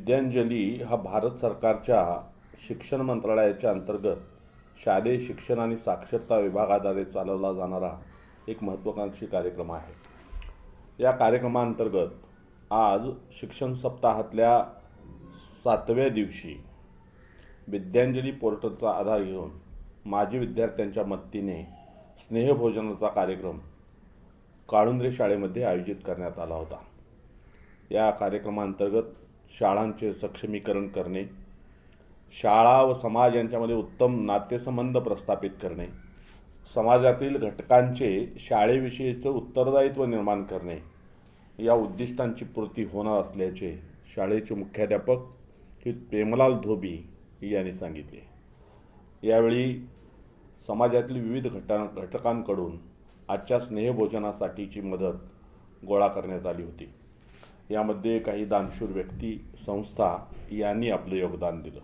विद्यांजली हा भारत सरकारच्या शिक्षण मंत्रालयाच्या अंतर्गत शालेय शिक्षण आणि साक्षरता विभागाद्वारे चालवला जाणारा एक महत्त्वाकांक्षी कार्यक्रम आहे. या कार्यक्रमाअंतर्गत आज शिक्षण सप्ताहातल्या सातव्या दिवशी विद्यांजली पोर्टलचा आधार घेऊन माजी विद्यार्थ्यांच्या मदतीने स्नेहभोजनाचा कार्यक्रम काळुंद्रे शाळेमध्ये आयोजित करण्यात आला होता. या कार्यक्रमांतर्गत शाळांचे सक्षमीकरण करणे शाळा व समाज यांच्यामध्ये उत्तम नातेसंबंध प्रस्थापित करणे समाजातील घटकांचे शाळेविषयीचं उत्तरदायित्व निर्माण करणे या उद्दिष्टांची पूर्ती होणार असल्याचे शाळेचे मुख्याध्यापक श्री प्रेमलाल धोबी यांनी सांगितले. यावेळी समाजातील विविध घटा घटकांकडून आजच्या स्नेहभोजनासाठीची मदत गोळा करण्यात आली होती. यामध्ये काही दानशूर व्यक्ती संस्था यांनी आपलं योगदान दिलं.